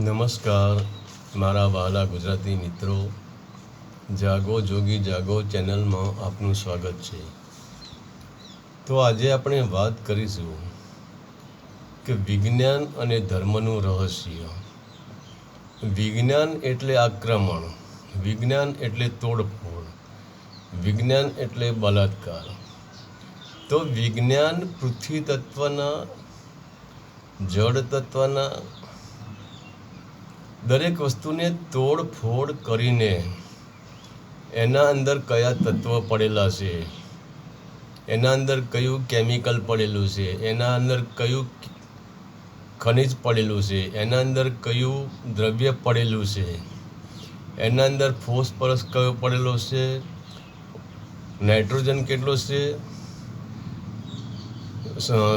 નમસ્કાર, મારા વહાલા ગુજરાતી મિત્રો. જાગો, જોગી જાગો ચેનલમાં આપનું સ્વાગત છે. તો આજે આપણે વાત કરીશું કે વિજ્ઞાન અને ધર્મનું રહસ્ય. વિજ્ઞાન એટલે આક્રમણ, વિજ્ઞાન એટલે તોડફોડ, વિજ્ઞાન એટલે બલાત્કાર તો વિજ્ઞાન પૃથ્વી તત્વના, જળ તત્વના દરેક વસ્તુને તોડફોડ કરીને એના અંદર કયા તત્વ પડેલા છે? એના અંદર કયું કેમિકલ પડેલું છે? એના અંદર કયું ખનિજ પડેલું છે? એના અંદર કયું દ્રવ્ય પડેલું છે? એના અંદર ફોસ્ફરસ કયો પડેલો છે? નાઇટ્રોજન કેટલો છે?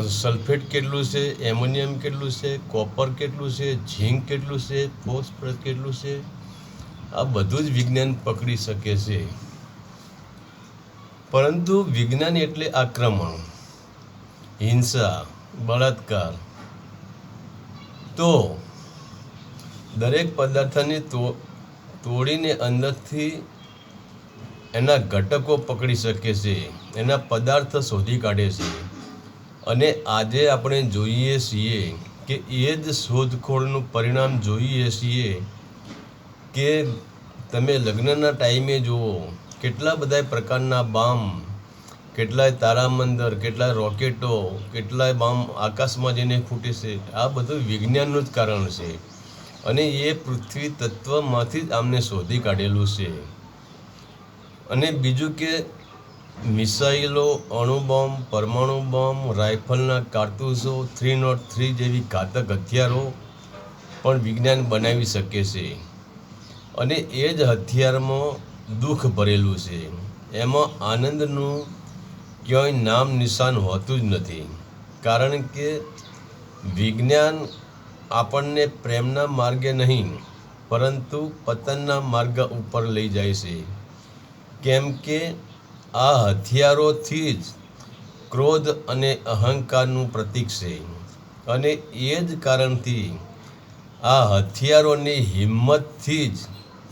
સલ્ફેટ કેટલું છે, એમોનિયમ કેટલું છે, કોપર કેટલું છે, ઝીંક કેટલું છે, ફોસ્ફરસ કેટલું છે? આ બધું જ વિજ્ઞાન પકડી શકે છે. પરંતુ વિજ્ઞાન એટલે આક્રમણ, હિંસા, બળાત્કાર. તો દરેક પદાર્થને તો, તોડીને અંદરથી એના ઘટકો પકડી શકે છે, એના પદાર્થ શોધી કાઢે છે. અને આજે આપણે જોઈએ છીએ કે એ જ શોધખોળનું પરિણામ જોઈએ છીએ કે તમે લગ્નના ટાઈમે જુઓ, કેટલા બધા પ્રકારના બામ, કેટલાય તારામંદર, કેટલાય રોકેટો, કેટલાય બામ આકાશમાં જઈને ફૂટે છે. આ બધું વિજ્ઞાનનું જ કારણ છે. અને એ પૃથ્વી તત્વમાંથી જ આમને શોધી કાઢેલું છે. અને બીજું કે મિસાઇલો, અણુબોમ્બ, પરમાણુ બોમ્બ, રાઇફલના કારતૂસો થ્રી નોટ થ્રી જેવી ઘાતક હથિયારો પણ વિજ્ઞાન બનાવી શકે છે. અને એ જ હથિયારમાં દુઃખ ભરેલું છે. એમાં આનંદનું ક્યાંય નામ નિશાન હોતું જ નથી. કારણ કે વિજ્ઞાન આપણને પ્રેમના માર્ગે નહીં, પરંતુ પતનના માર્ગ ઉપર લઈ જાય છે. કેમ કે આ હથિયારોથી જ ક્રોધ અને અહંકારનું પ્રતીક છે. અને એ જ કારણથી આ હથિયારોની હિંમતથી જ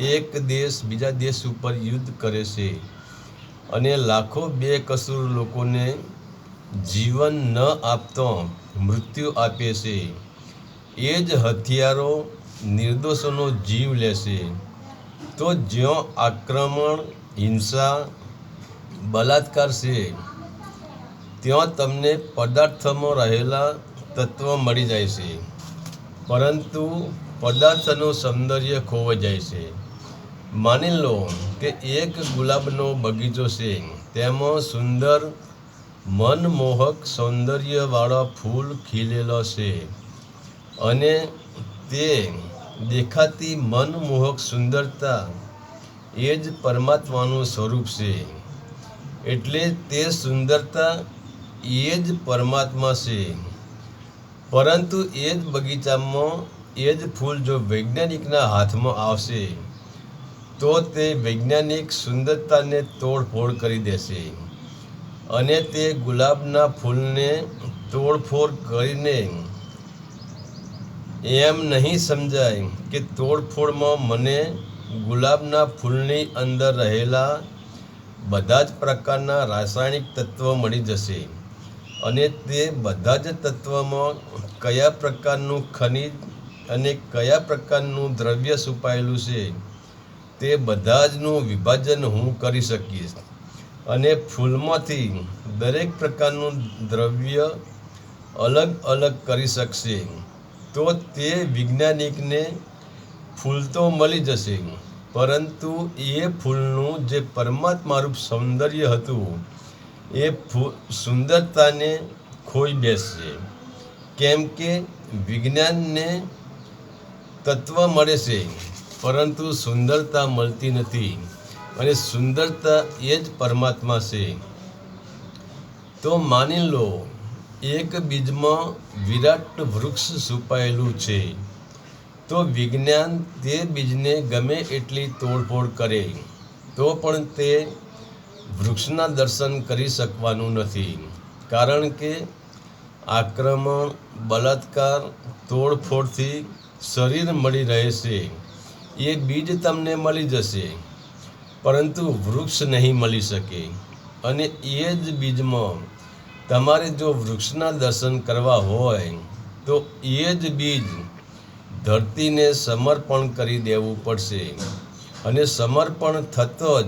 એક દેશ બીજા દેશ ઉપર યુદ્ધ કરે છે. અને લાખો બેકસૂર લોકોને જીવન ન આપતો મૃત્યુ આપે છે. એ જ હથિયારો નિર્દોષોનો જીવ લેશે તો જ્યાં આક્રમણ, હિંસા બલાત્કાર છે, ત્યાં તમને પદાર્થમાં રહેલા તત્વ મળી જાય છે. પરંતુ પદાર્થનું સૌંદર્ય ખોવાઈ જાય છે. માની લો કે એક ગુલાબનો બગીચો છે, તેમાં સુંદર મનમોહક સૌંદર્યવાળા ફૂલ ખીલેલો છે અને તે દેખાતી મનમોહક સુંદરતા એ જ પરમાત્માનું સ્વરૂપ છે. એટલે તે સુંદરતા એ જ પરમાત્મા છે. પરંતુ એ જ બગીચામાં એ જ ફૂલ જો વૈજ્ઞાનિકના હાથમાં આવશે, તો તે વૈજ્ઞાનિક સુંદરતાને તોડફોડ કરી દેશે. અને તે ગુલાબના ફૂલને તોડફોડ કરીને એમ નહીં સમજાય કે તોડફોડમાં મને ગુલાબના ફૂલની અંદર રહેલા બધા જ પ્રકારના રાસાયણિક તત્વો મળી જશે. અને તે બધા જ તત્વમાં કયા પ્રકારનું ખનિજ અને કયા પ્રકારનું દ્રવ્ય છુપાયેલું છે, તે બધા જનું વિભાજન હું કરી શકીશ. અને ફૂલમાંથી દરેક પ્રકારનું દ્રવ્ય અલગ અલગ કરી શકશે. તો તે વૈજ્ઞાનિકને ફૂલ તો મળી જશે. પરંતુ એ ફૂલનું જે પરમાત્મારૂપ સૌંદર્ય હતું, એ ફૂ, સુંદરતાને ખોઈ બેસશે. કેમ કે વિજ્ઞાનને તત્વ મળે છે, પરંતુ સુંદરતા મળતી નથી. અને સુંદરતા એ જ પરમાત્મા છે. તો માની લો, એક બીજમાં વિરાટ વૃક્ષ છુપાયેલું છે. તો વિજ્ઞાન તે બીજને ગમે એટલી તોડફોડ કરે. તો પણ તે વૃક્ષના દર્શન કરી શકવાનું નથી. કારણ કે આક્રમણ બલાત્કાર તોડફોડથી શરીર મળી રહે છે એ બીજ તમને મળી જશે. પરંતુ વૃક્ષ નહીં મળી શકે. અને એ જ બીજમાં તમારે જો વૃક્ષના દર્શન કરવા હોય, તો એ જ બીજ ધરતીને સમર્પણ કરી દેવું પડશે. અને સમર્પણ થતો જ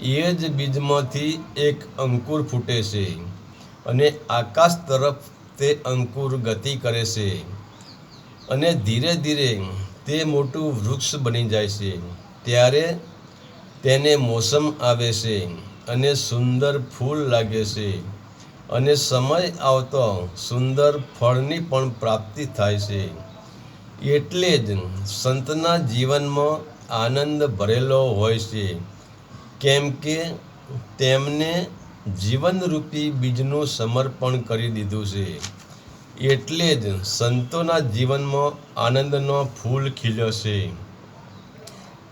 એ જ બીજમાંથી એક અંકુર ફૂટે છે. અને આકાશ તરફ તે અંકુર ગતિ કરે છે. અને ધીરે ધીરે તે મોટું વૃક્ષ બની જાય છે. ત્યારે તેને મોસમ આવે છે અને સુંદર ફૂલ લાગે છે. અને સમય આવતો સુંદર ફળની પણ પ્રાપ્તિ થાય છે. એટલે જ સંતના જીવનમાં આનંદ ભરેલો હોય છે. કેમ કે તેમને જીવનરૂપી બીજનું સમર્પણ કરી દીધું છે. એટલે જ સંતોના જીવનમાં આનંદનો ફૂલ ખીલ્યો છે.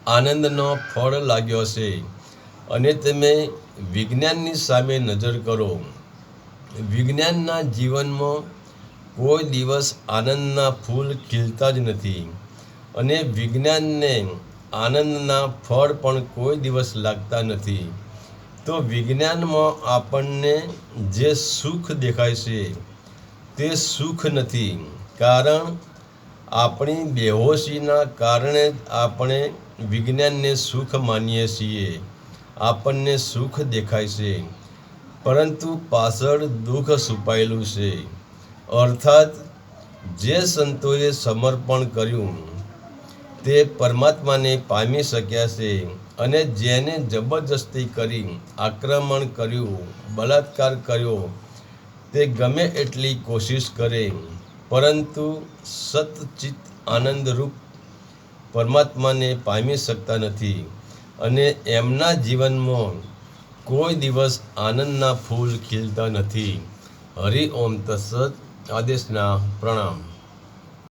આનંદનો ફળ લાગ્યો છે. અને તમે વિજ્ઞાનની સામે નજર કરો. વિજ્ઞાનના જીવનમાં કોઈ દિવસ આનંદના ફૂલ ખીલતા જ નથી. અને વિજ્ઞાનને આનંદના ફળ પણ કોઈ દિવસ લાગતા નથી. તો વિજ્ઞાનમાં આપણને જે સુખ દેખાય છે, તે સુખ નથી. કારણ આપણી બેહોશીના કારણે જ આપણે વિજ્ઞાનને સુખ માનીએ છીએ. આપણને સુખ દેખાય છે. પરંતુ પાછળ દુઃખ છુપાયેલું છે. અર્થાત જે સંતોએ સમર્પણ કર્યું તે પરમાત્માને પામી શક્યા છે અને જેને જબરજસ્તી કરી આક્રમણ કર્યું બલાત્કાર કર્યો, તે ગમે એટલી કોશિશ કરે, પરંતુ સતચિત આનંદરૂપ પરમાત્માને પામી શકતા નથી અને એમના જીવનમાં કોઈ દિવસ આનંદના ફૂલ ખીલતા નથી. હરિ ઓમ તત્સત આદેશના પ્રણામ.